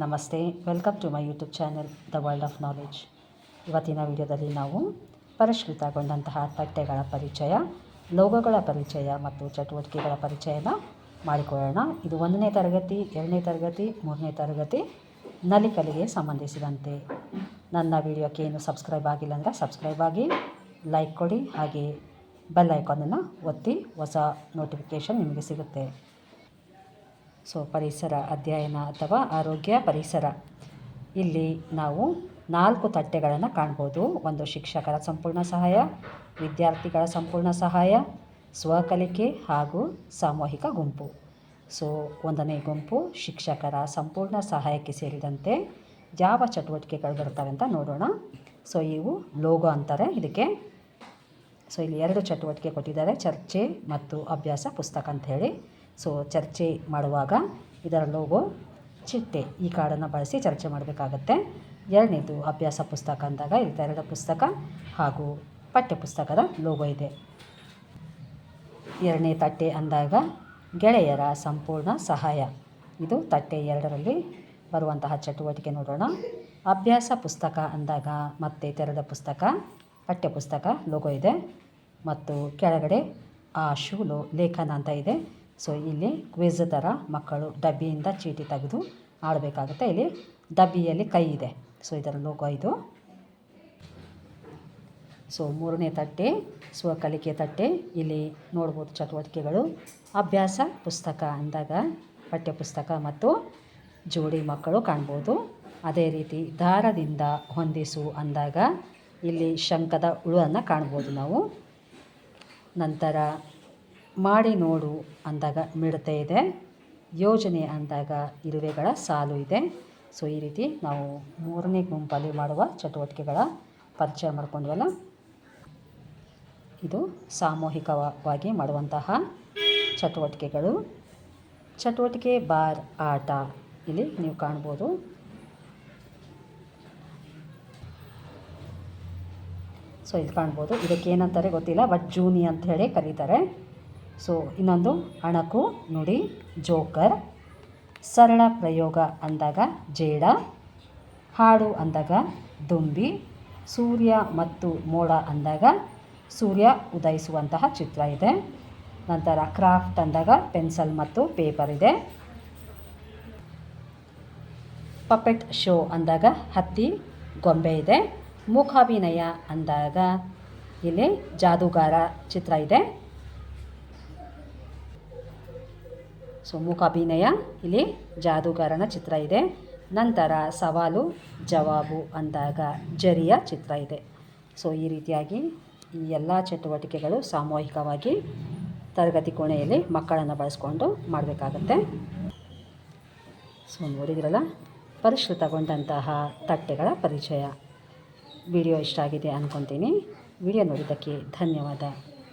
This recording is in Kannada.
ನಮಸ್ತೆ, welcome to my YouTube channel the world of knowledge. ಇವತ್ತಿನ ವಿಡಿಯೋದಲ್ಲಿ ನಾವು ಪರಿಷ್ಕೃತಗೊಂಡಂತಹ ತಟ್ಟೆಗಳ ಪರಿಚಯ, ಲೋಗಗಳ ಪರಿಚಯ ಮತ್ತು ಚಟುವಟಿಕೆಗಳ ಪರಿಚಯನ ಮಾಡಿಕೊಳ್ಳೋಣ. ಇದು ಒಂದನೇ ತರಗತಿ, ಎರಡನೇ ತರಗತಿ, ಮೂರನೇ ತರಗತಿ ನಲಿಕಲಿಗೆ ಸಂಬಂಧಿಸಿದಂತೆ. ನನ್ನ ವಿಡಿಯೋಕ್ಕೆ ಏನು ಸಬ್ಸ್ಕ್ರೈಬ್ ಆಗಿಲ್ಲ ಅಂದರೆ ಸಬ್ಸ್ಕ್ರೈಬ್ ಆಗಿ, ಲೈಕ್ ಕೊಡಿ. ಹಾಗೆ ಬೆಲ್ ಐಕಾನನ್ನು ಒತ್ತಿ ಹೊಸ ನೋಟಿಫಿಕೇಷನ್ ನಿಮಗೆ ಸಿಗುತ್ತೆ. ಸೊ ಪರಿಸರ ಅಧ್ಯಯನ ಅಥವಾ ಆರೋಗ್ಯ ಪರಿಸರ. ಇಲ್ಲಿ ನಾವು ನಾಲ್ಕು ತಟ್ಟೆಗಳನ್ನು ಕಾಣ್ಬೋದು. ಒಂದು ಶಿಕ್ಷಕರ ಸಂಪೂರ್ಣ ಸಹಾಯ, ವಿದ್ಯಾರ್ಥಿಗಳ ಸಂಪೂರ್ಣ ಸಹಾಯ, ಸ್ವಕಲಿಕೆ ಹಾಗೂ ಸಾಮೂಹಿಕ ಗುಂಪು. ಸೊ ಒಂದನೇ ಗುಂಪು ಶಿಕ್ಷಕರ ಸಂಪೂರ್ಣ ಸಹಾಯಕ್ಕೆ ಸೇರಿದಂತೆ ಯಾವ ಚಟುವಟಿಕೆಗಳು ಬರ್ತವೆ ಅಂತ ನೋಡೋಣ. ಸೊ ಇವು ಲೋಗೋ ಅಂತಾರೆ ಇದಕ್ಕೆ. ಸೊ ಇಲ್ಲಿ ಎರಡು ಚಟುವಟಿಕೆ ಕೊಟ್ಟಿದ್ದಾರೆ, ಚರ್ಚೆ ಮತ್ತು ಅಭ್ಯಾಸ ಪುಸ್ತಕ ಅಂತ ಹೇಳಿ. ಸೊ ಚರ್ಚೆ ಮಾಡುವಾಗ ಇದರ ಲೋಗೋ ಚಿಟ್ಟೆ ಈ ಕಾರ್ಡನ್ನು ಬಳಸಿ ಚರ್ಚೆ ಮಾಡಬೇಕಾಗತ್ತೆ. ಎರಡನೇದು ಅಭ್ಯಾಸ ಪುಸ್ತಕ ಅಂದಾಗ ಇಲ್ಲಿ ತೆರೆದ ಪುಸ್ತಕ ಹಾಗೂ ಪಠ್ಯಪುಸ್ತಕದ ಲೋಗೋ ಇದೆ. ಎರಡನೇ ತಟ್ಟೆ ಅಂದಾಗ ಗೆಳೆಯರ ಸಂಪೂರ್ಣ ಸಹಾಯ. ಇದು ತಟ್ಟೆ ಎರಡರಲ್ಲಿ ಬರುವಂತಹ ಚಟುವಟಿಕೆ ನೋಡೋಣ. ಅಭ್ಯಾಸ ಪುಸ್ತಕ ಅಂದಾಗ ಮತ್ತೆ ತೆರೆದ ಪುಸ್ತಕ, ಪಠ್ಯಪುಸ್ತಕ ಲೋಗೋ ಇದೆ. ಮತ್ತು ಕೆಳಗಡೆ ಆ ಶೂಲು ಲೇಖನ ಅಂತ ಇದೆ. ಸೊ ಇಲ್ಲಿ ಕ್ವಿಜ್ ಥರ ಮಕ್ಕಳು ಡಬ್ಬಿಯಿಂದ ಚೀಟಿ ತೆಗೆದು ಆಡಬೇಕಾಗುತ್ತೆ. ಇಲ್ಲಿ ಡಬ್ಬಿಯಲ್ಲಿ ಕೈ ಇದೆ. ಸೊ ಇದರ ಲೋಗೋ ಇದು. ಸೊ ಮೂರನೇ ತಟ್ಟೆ, ಸ್ವಕಲಿಕೆ ತಟ್ಟೆ. ಇಲ್ಲಿ ನೋಡ್ಬೋದು ಚಟುವಟಿಕೆಗಳು. ಅಭ್ಯಾಸ ಪುಸ್ತಕ ಅಂದಾಗ ಪಠ್ಯಪುಸ್ತಕ ಮತ್ತು ಜೋಡಿ ಮಕ್ಕಳು ಕಾಣ್ಬೋದು. ಅದೇ ರೀತಿ ದಾರದಿಂದ ಹೊಂದಿಸು ಅಂದಾಗ ಇಲ್ಲಿ ಶಂಕದ ಹುಳುವನ್ನು ಕಾಣ್ಬೋದು ನಾವು. ನಂತರ ಮಾಡಿ ನೋಡು ಅಂದಾಗ ಮಿಡತೆ ಇದೆ. ಯೋಜನೆ ಅಂದಾಗ ಇರುವೆಗಳ ಸಾಲು ಇದೆ. ಸೊ, ಈ ರೀತಿ ನಾವು ಮೂರನೇ ಗುಂಪಲ್ಲಿ ಮಾಡುವ ಚಟುವಟಿಕೆಗಳ ಪರಿಚಯ ಮಾಡ್ಕೊಂಡ್ವಲ್ಲ? ಇದು ಸಾಮೂಹಿಕವಾಗಿ ಮಾಡುವಂತಹ ಚಟುವಟಿಕೆಗಳು. ಚಟುವಟಿಕೆ ಬಾರ್ ಆಟ ಇಲ್ಲಿ ನೀವು ಕಾಣ್ಬೋದು. ಸೊ, ಇಲ್ಲಿ ಕಾಣ್ಬೋದು. ಇದಕ್ಕೆ ಏನಂತಾರೆ ಗೊತ್ತಿಲ್ಲ ಬಟ್ ಜೂನಿ ಅಂತ ಹೇಳಿ ಕರೀತಾರೆ. ಸೊ ಇನ್ನೊಂದು ಅಣಕು ನುಡಿ, ಜೋಕರ್. ಸರಳ ಪ್ರಯೋಗ ಅಂದಾಗ ಜೇಡ, ಹಾಡು ಅಂದಾಗ ದುಂಬಿ, ಸೂರ್ಯ ಮತ್ತು ಮೋಡ ಅಂದಾಗ ಸೂರ್ಯ ಉದಯಿಸುವಂತಹ ಚಿತ್ರ ಇದೆ. ನಂತರ ಕ್ರಾಫ್ಟ್ ಅಂದಾಗ ಪೆನ್ಸಿಲ್ ಮತ್ತು ಪೇಪರ್ ಇದೆ. ಪಪೆಟ್ ಶೋ ಅಂದಾಗ ಹತ್ತಿ, ಗೊಂಬೆ ಇದೆ. ಮೂಕಾಭಿನಯ ಅಂದಾಗ ಇಲ್ಲಿ ಜಾದೂಗಾರ ಚಿತ್ರ ಇದೆ. ಸೊ ಮೂಕಾಭಿನಯ ಇಲ್ಲಿ ಜಾದೂಗಾರನ ಚಿತ್ರ ಇದೆ. ನಂತರ ಸವಾಲು, ಜವಾಬು ಅಂದಾಗ ಜರಿಯ ಚಿತ್ರ ಇದೆ. ಸೊ, ಈ ರೀತಿಯಾಗಿ ಈ ಎಲ್ಲ ಚಟುವಟಿಕೆಗಳು ಸಾಮೂಹಿಕವಾಗಿ ತರಗತಿ ಕೋಣೆಯಲ್ಲಿ ಮಕ್ಕಳನ್ನು ಬಳಸ್ಕೊಂಡು ಮಾಡಬೇಕಾಗತ್ತೆ. ಸೊ, ನೋಡಿದ್ರಲ್ಲ? ಪರಿಷ್ಕೃತಗೊಂಡಂತಹ ತಟ್ಟೆಗಳ ಪರಿಚಯ. ವಿಡಿಯೋ ಇಷ್ಟ ಆಗಿದೆ ಅಂದ್ಕೊತೀನಿ ವಿಡಿಯೋ ನೋಡಿದ್ದಕ್ಕೆ ಧನ್ಯವಾದ.